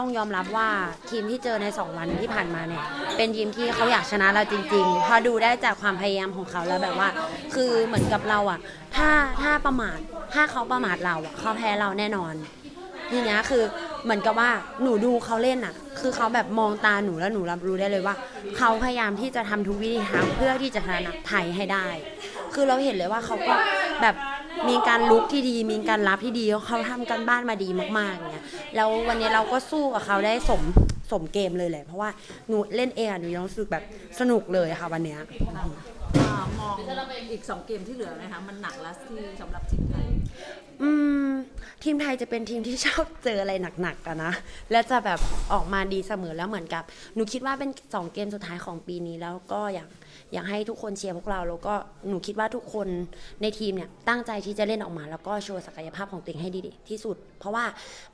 ต้องยอมรับว่าทีมที่เจอใน 2 วันที่ผ่านมาเนี่ย เป็นทีมที่เขาอยากชนะเราจริงๆ พอดูได้จากความพยายามของเขาแล้วแบบว่า คือเหมือนกับเราอะถ้าถ้าประมาทถ้าเขาประมาทเราอะเขาแพ้เราแน่นอนทีเนี้ยคือเหมือนกับว่าหนูดูเขาเล่นอะคือเขาแบบมองตาหนูแล้วหนูรับรู้ได้เลยว่า เขาพยายามที่จะทำทุกวิธีทางเพื่อที่จะชนะไทยให้ได้ คือเราเห็นเลยว่าเขาก็แบบ มีการลุกที่ดี มีการรับที่ดีเขาทำกันบ้านมาดีมากๆเนี่ยแล้ววันนี้เราก็สู้กับเขาได้สมสมเกมเลยแหละเพราะว่าหนูเล่นเองอะหนูยังรู้สึกแบบสนุกเลยค่ะวันเนี้ย อ่ามองอีก 2 เกมที่เหลือนะคะมันหนักแล้วที่สำหรับทีมไทย อืมทีมไทยจะเป็นทีมที่ชอบเจออะไรหนักๆกันะ และจะแบบออกมาดีเสมอแล้วเหมือนกับ หนูคิดว่าเป็น 2 เกมสุดท้ายของปีนี้แล้วก็อยากอยากให้ทุกคนเชียร์พวกเราแล้วก็หนูคิดว่าทุกคนในทีมเนี่ยตั้งใจที่จะเล่นออกมา แล้วก็โชว์ศักยภาพของตัวเองให้ดีที่สุด เพราะว่า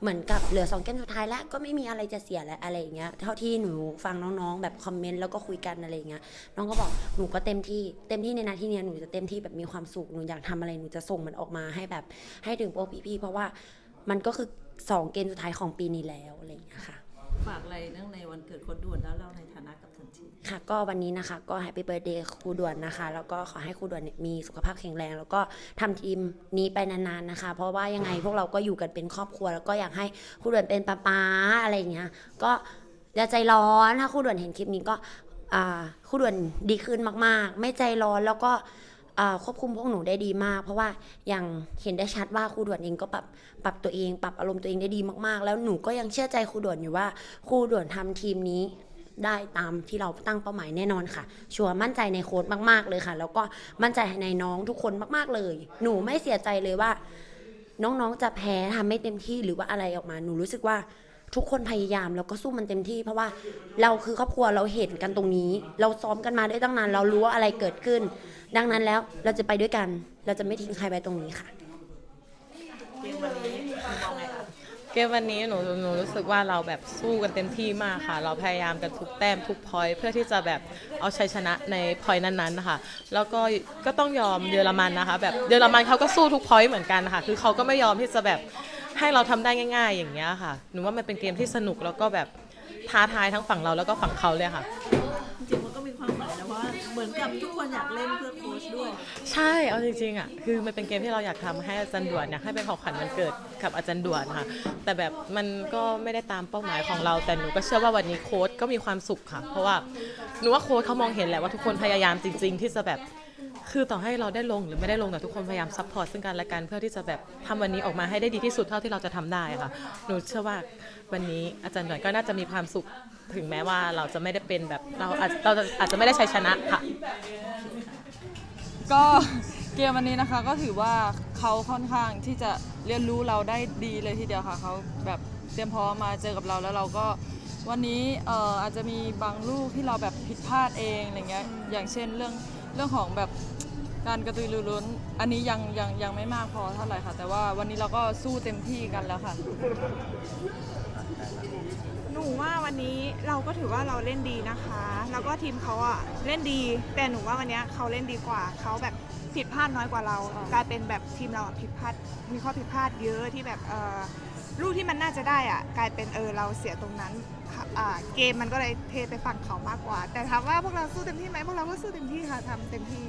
เหมือนกับเหลือ 2 เกมสุดท้ายแล้วก็ไม่มีอะไรจะเสียแล้วอะไรอย่างเงี้ยเท่าที่หนูฟังน้องๆ แบบคอมเมนต์แล้วก็คุยกันอะไรอย่างเงี้ยน้องก็บอกหนูก็เต็มที่เต็มที่ในนาทีเนี้ยหนูจะเต็มที่แบบมีความสุขหนูอยากทำอะไรหนูจะส่งมันออกมาให้แบบให้ถึงพวกพี่ๆเพราะว่ามันก็คือสองเกมสุดท้ายของปีนี้แล้วอะไรอย่างเงี้ยค่ะฝากอะไรเนื่องในวันเกิดโคนด่วนแล้วเราในฐานะกับทันทีค่ะก็วันนี้นะคะก็แฮปปี้เบิร์ดเดย์ครูด่วนนะคะ แล้วก็ขอให้ครูด่วนเนี่ยมีสุขภาพแข็งแรง แล้วก็ทำทีมนี้ไปนานๆนะคะ เพราะว่ายังไงพวกเราก็อยู่กันเป็นครอบครัว แล้วก็อยากให้ครูด่วนเป็นป้าป้าอะไรอย่างเงี้ยก็อย่าใจร้อนถ้าครูด่วนเห็นคลิปนี้ก็อ่าครูด่วนดีขึ้นมาก ๆ ไม่ใจร้อนแล้วก็อ่า ควบคุมพวกหนูได้ดีมาก เพราะว่าอย่างเห็นได้ชัดว่าครูด่วนเองก็ปรับปรับตัวเอง ปรับอารมณ์ตัวเองได้ดีมากๆ แล้วหนูก็ยังเชื่อใจครูด่วนอยู่ว่าครูด่วนทำทีมนี้ได้ตามที่เราตั้งเป้าหมายแน่นอนค่ะ ชัวร์มั่นใจในโค้ดมาก ๆ เลยค่ะ แล้วก็มั่นใจในน้องทุกคนมาก ๆ เลย หนูไม่เสียใจเลยว่า น้องๆจะแพ้ทำไม่เต็มที่หรือว่าอะไรออกมา หนูรู้สึกว่า ทุกคนพยายามแล้วก็สู้มันเต็มที่ เพราะว่าเราคือครอบครัวเราเห็นกันตรงนี้ เราซ้อมกันมาได้ตั้งนานเรารู้ว่าอะไรเกิดขึ้น ดังนั้นแล้วเราจะไปด้วยกัน เราจะไม่ทิ้งใครไปตรงนี้ค่ะเกมวันนี้เกมวันนี้หนูหนูรู้สึกว่าเราแบบสู้กันเต็มที่มากค่ะ เราพยายามกันทุกแต้มทุกพอยเพื่อที่จะแบบเอาชัยชนะในพอยนั้นๆนะคะแล้วก็ก็ต้องยอมเยอรมันนะคะ แบบเยอรมันเขาก็สู้ทุกพอยเหมือนกันค่ะ คือเขาก็ไม่ยอมที่จะแบบ ให้เราทำได้ง่าย ๆ อย่างเงี้ยค่ะหนูว่ามันเป็นเกมที่สนุกแล้วก็แบบท้าทายทั้งฝั่งเราแล้วก็ฝั่งเขาเลยค่ะ จริงๆมันก็มีความหมายนะว่าเหมือนกับทุกคนอยากเล่นเพื่อโค้ชด้วย ใช่ เอาจริงๆอะ คือมันเป็นเกมที่เราอยากทำให้อาจารย์ด่วนอยากให้เป็นของขวัญวันเกิดกับอาจารย์ด่วนค่ะ แต่แบบมันก็ไม่ได้ตามเป้าหมายของเรา แต่หนูก็เชื่อว่าวันนี้โค้ชก็มีความสุขค่ะ เพราะว่าหนูว่าโค้ชเขามองเห็นแหละว่าทุกคนพยายามจริง ๆ ที่จะแบบ คือต่อให้เราได้ลงหรือไม่ได้ลงแต่ทุกคนพยายามซัพพอร์ตซึ่งกันและกันเพื่อที่จะแบบทำวันนี้ออกมาให้ได้ดีที่สุดเท่าที่เราจะทำได้ค่ะหนูเชื่อว่าวันนี้อาจารย์ด่วนก็น่าจะมีความสุขถึงแม้ว่าเราจะไม่ได้เป็นแบบเราอาจเราอาจจะไม่ได้ชัยชนะค่ะ ก็เกมวันนี้นะคะก็ถือว่าเขาค่อนข้างที่จะเรียนรู้เราได้ดีเลยทีเดียวค่ะเขาแบบเตรียมพร้อมมาเจอกับเราแล้วเราก็วันนี้เอ่ออาจจะมีบางลูกที่เราแบบผิดพลาดเองอะไรเงี้ยอย่างเช่นเรื่องเรื่องของแบบ การกระตือรือร้น อันนี้ยังยังยังไม่มากพอเท่าไหร่ค่ะ แต่ว่าวันนี้เราก็สู้เต็มที่กันแล้วค่ะ หนูว่าวันนี้เราก็ถือว่าเราเล่นดีนะคะ แล้วก็ทีมเขาอะเล่นดี แต่หนูว่าวันเนี้ยเขาเล่นดีกว่า เขาแบบผิดพลาดน้อยกว่าเรากลายเป็นแบบทีมเราอะผิดพลาด มีข้อผิดพลาดเยอะที่แบบเออลูกที่มันน่าจะได้อะกลายเป็นเออเราเสียตรงนั้นค่ะอ่าเกมมันก็เลยเทไปฝั่งเขามากกว่า แต่ถามว่าพวกเราสู้เต็มที่ไหมพวกเราก็สู้เต็มที่ค่ะทำเต็มที่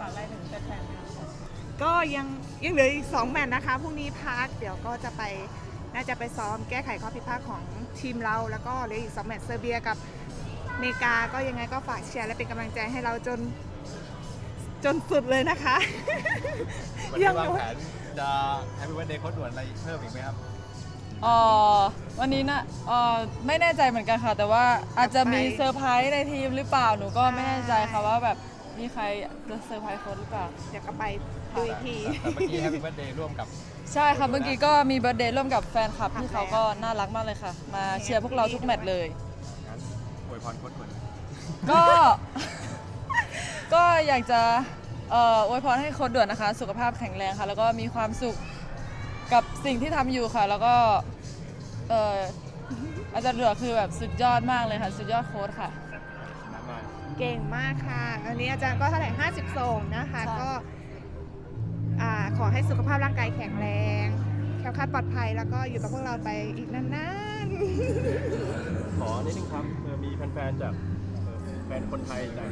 ฝากอะไรถึงแฟนๆคะก็ยังยังเหลืออีก 2 แมตช์นะคะพรุ่งนี้พักเดี๋ยวก็จะไปน่าจะไปซ้อมแก้ไขข้อผิดพลาดของทีมเรา แล้วก็เหลืออีก 2 แมตช์เซอร์เบียกับอเมริกาก็ยังไงก็ฝากเชียร์และเป็นกำลังใจให้เราจนจนสุดเลยนะคะ วันนี้วางแผนจะแฮปปี้วันเดย์โค้ดด่วนอะไรเพิ่มอีกไหมครับ เอ่อวันนี้นะเอ่อไม่แน่ใจเหมือนกันค่ะ แต่ว่าอาจจะมีเซอร์ไพรส์ในทีมหรือเปล่าหนูก็ไม่แน่ใจค่ะว่าแบบ มีใครจะเซอร์ไพรส์โค้ชหรือเปล่า เดี๋ยวก็ไปดูอีกที แต่เมื่อกี้แฮปปี้วันเดย์ร่วมกับ ใช่ค่ะ เมื่อกี้ก็มีเบิร์ดเดย์ร่วมกับแฟนคลับที่เขาก็น่ารักมากเลยค่ะ มาเชียร์พวกเราทุกแมตช์เลย งั้นอวยพรโค้ดด่วนก็ ก็อยากจะเอ่ออวยพรให้โค้ดด่วนนะคะ สุขภาพแข็งแรงค่ะ แล้วก็มีความสุขกับสิ่งที่ทำอยู่ค่ะ แล้วก็เอ่ออาจารย์เดือคือแบบสุดยอดมากเลยค่ะ สุดยอดโค้ดค่ะนะหน่อย เก่งมากค่ะ อันนี้อาจารย์ก็เท่าไหร่50ส่งนะคะใช่ก็อ่าขอให้สุขภาพร่างกายแข็งแรงแคล้วคลาดปลอดภัยแล้วก็อยู่กับพวกเราไปอีกนานๆนิดนึงครับเออมีแฟนๆจากเอ่อแฟนคนไทยจาก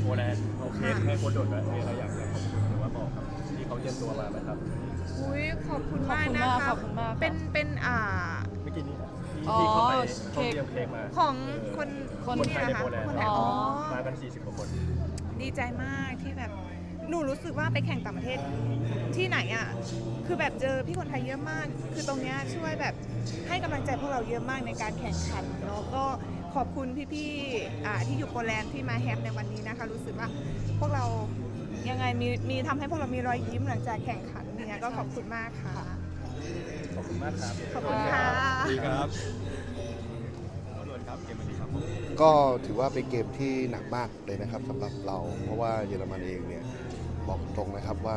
โปแลนด์โอเคให้โค้ชด่วนด้วยมีอะไรอยากจะขอบคุณหรือว่าบอกครับที่เขาเตรียมตัวมาไหมครับอุ้ยขอบคุณขอบมากคุณนะมากคะขอบคุณมากค่ะเป็นเป็นอ่าเมื่อกี้นี้อ๋อ ที่เขาไปเค้กเขาเตรียมเค้กมาของคนคนคนไทยในนะคะโปแลนด์คนไทยอ๋อ๋ออมากัน 40กว่าคน ดีใจมากที่แบบหนูรู้สึกว่าไปแข่งต่างประเทศที่ไหนอะคือแบบเจอพี่คนไทยเยอะมาก คือตรงเนี้ยช่วยแบบให้กำลังใจพวกเราเยอะมากในการแข่งขันเนาะก็ขอบคุณพี่ๆอ่าที่อยู่โปแลนด์ที่มาแฮปในวันนี้นะคะ รู้สึกว่าพวกเรายังไงมีมีทำให้พวกเรามีรอยยิ้มหลังจากแข่งขันเนี่ยก็ขอบคุณมากค่ะ ขอบคุณมากครับ ขอบคุณค่ะ ดีครับโค้ชด่วนครับ เกมวันนี้ครับผมก็ถือว่าเป็นเกมที่หนักมากเลยนะครับสำหรับเรา เพราะว่าเยอรมันเองเนี่ยบอกตรงนะครับว่า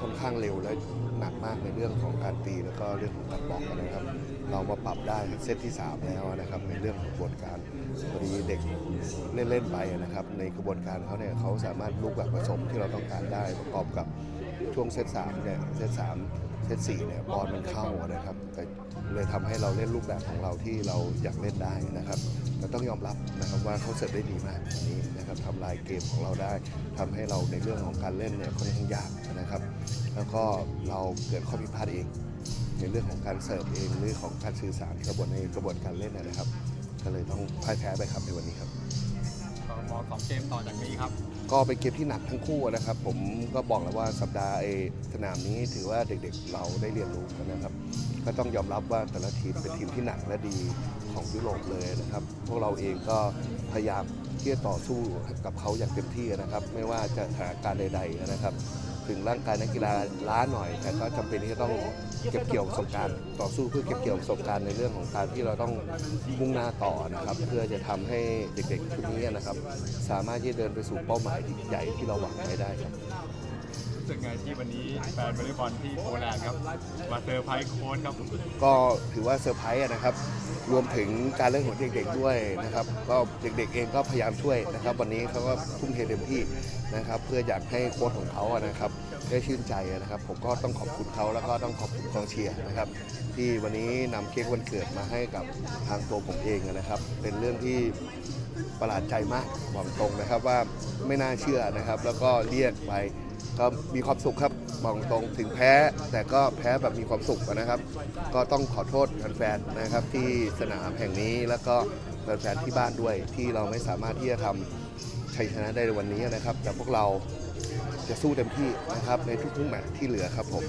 ค่อนข้างเร็วและหนักมากในเรื่องของการตีแล้วก็เรื่องของการบล็อกนะครับ เรามาปรับได้เซตที่ 3 แล้วนะครับในเรื่องของกระบวนการพอดีเด็กเล่นๆไปนะครับ ในกระบวนการเขาเนี่ยเขาสามารถลุกแบบผสมที่เราต้องการได้ประกอบกับช่วงเซต3เนี่ยเซต3เซต4เนี่ยบอลมันเข้านะครับ แต่ เลยทำให้เราเล่นรูปแบบของเราที่เราอยากเล่นได้นะครับแต่ต้องยอมรับนะครับว่าเขาเสิร์ฟได้ดีมากวันนี้นะครับทำลายเกมของเราได้ทำให้เราในเรื่องของการเล่นเนี่ยค่อนข้างยากนะครับ แล้วก็เราเกิดข้อผิดพลาดเอง ในเรื่องของการเสิร์ฟเองหรือของการสื่อสารกระบวนในกระบวนการเล่นนะครับ ก็เลยต้องพ่ายแพ้ไปครับในวันนี้ครับก็มองสองเกมต่อจากนี้ครับก็เป็นเกมที่หนักทั้งคู่นะครับ ผมก็บอกแล้วว่าสัปดาห์ไอ้สนามนี้ถือว่าเด็กๆเราได้เรียนรู้กันนะครับ ก็ต้องยอมรับว่าแต่ละทีมเป็นทีมที่หนักและดีของยุโรปเลยนะครับ พวกเราเองก็พยายามที่จะต่อสู้กับเขาอย่างเต็มที่นะครับ ไม่ว่าจะสถานการณ์ใด ๆนะครับ ถึงร่างกายนักกีฬาล้าหน่อย แต่ก็จำเป็นที่จะต้องเก็บเกี่ยวประสบการณ์ต่อสู้เพื่อเก็บเกี่ยวประสบการณ์ในเรื่องของการที่เราต้องมุ่งหน้าต่อนะครับ เพื่อจะทำให้เด็กๆชุดนี้นะครับ สามารถที่จะเดินไปสู่เป้าหมายที่ใหญ่ที่เราหวังไว้ได้ครับรู้ สึกไงที่วันนี้แฟนวอลเลย์บอลที่โปแลนด์ครับมาเซอร์ไพรส์โค้ชครับก็ถือว่าเซอร์ไพรส์นะครับ รวมถึงการเล่นของเด็กๆด้วยนะครับ ก็เด็กๆเองก็พยายามช่วยนะครับ วันนี้เขาก็ทุ่มเทเต็มที่นะครับ เพื่ออยากให้โค้ชของเขาอะนะครับ ได้ชื่นใจนะครับ ผมก็ต้องขอบคุณเขาแล้วก็ต้องขอบคุณกองเชียร์นะครับ ที่วันนี้นำเค้กวันเกิดมาให้กับทางตัวผมเองอะนะครับ เป็นเรื่องที่ประหลาดใจมากบอกตรงนะครับว่าไม่น่าเชื่อนะครับ แล้วก็เรียกไป ก็มีความสุขครับบอกตรงถึงแพ้แต่ก็แพ้แบบมีความสุขนะครับ ก็ต้องขอโทษแฟนๆนะครับที่สนามแห่งนี้แล้วก็แฟนๆที่บ้านด้วย ที่เราไม่สามารถที่จะทำชัยชนะได้ในวันนี้นะครับ แต่พวกเราจะสู้เต็มที่นะครับในทุกๆแมตช์ที่เหลือครับผม